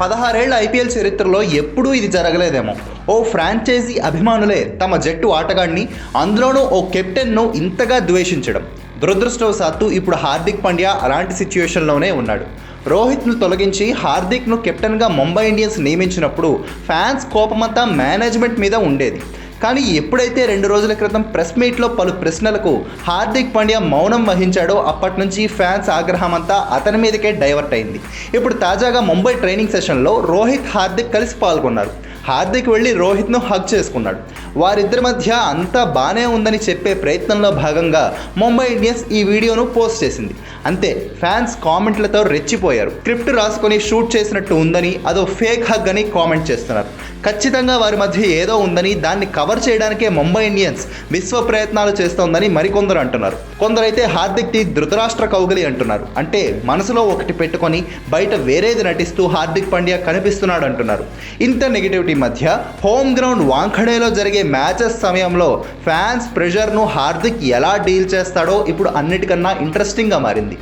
పదహారేళ్ళ IPL చరిత్రలో ఎప్పుడూ ఇది జరగలేదేమో. ఓ ఫ్రాంచైజీ అభిమానులే తమ జట్టు ఆటగాడిని అందులోనూ ఓ కెప్టెన్ను ఇంతగా ద్వేషించడం. దురదృష్టవశాత్తు ఇప్పుడు హార్దిక్ పాండ్యా అలాంటి సిచ్యువేషన్లోనే ఉన్నాడు. రోహిత్ను తొలగించి హార్దిక్ను కెప్టెన్గా ముంబై ఇండియన్స్ నియమించినప్పుడు ఫ్యాన్స్ కోపమంతా మేనేజ్మెంట్ మీద ఉండేది. కానీ ఎప్పుడైతే రెండు రోజుల క్రితం ప్రెస్ మీట్లో పలు ప్రశ్నలకు హార్దిక్ పాండ్యా మౌనం వహించాడో అప్పటి నుంచి ఫ్యాన్స్ ఆగ్రహం అంతా అతని మీదకే డైవర్ట్ అయింది. ఇప్పుడు తాజాగా ముంబై ట్రైనింగ్ సెషన్లో రోహిత్ హార్దిక్ కలిసి పాల్గొన్నారు. హార్దిక్ వెళ్ళి రోహిత్ను హగ్ చేసుకున్నాడు. వారిద్దరి మధ్య అంతా బాగానే ఉందని చెప్పే ప్రయత్నంలో భాగంగా ముంబై ఇండియన్స్ ఈ వీడియోను పోస్ట్ చేసింది. అంతే ఫ్యాన్స్ కామెంట్లతో రెచ్చిపోయారు. స్క్రిప్ట్ రాసుకొని షూట్ చేసినట్టు ఉందని అదో ఫేక్ హగ్ అని కామెంట్ చేస్తున్నారు. ఖచ్చితంగా వారి మధ్య ఏదో ఉందని దాన్ని కవర్ చేయడానికే ముంబై ఇండియన్స్ విశ్వ ప్రయత్నాలు చేస్తోందని మరికొందరు అంటున్నారు. కొందరైతే హార్దిక్ది ధృతరాష్ట్ర కౌగలి అంటున్నారు. అంటే మనసులో ఒకటి పెట్టుకొని బయట వేరేది నటిస్తూ హార్దిక్ పాండ్యా కనిపిస్తున్నాడు అంటున్నారు ఇంత నెగిటివిటీ మధ్య హోమ్ గ్రౌండ్ వాంఖడేలో జరిగే జరిగే మ్యాచెస్ సమయంలో ఫ్యాన్స్ ప్రెషర్ను హార్దిక్ ఎలా డీల్ చేస్తాడో ఇప్పుడు అన్నిటికన్నా ఇంట్రెస్టింగ్గా మారింది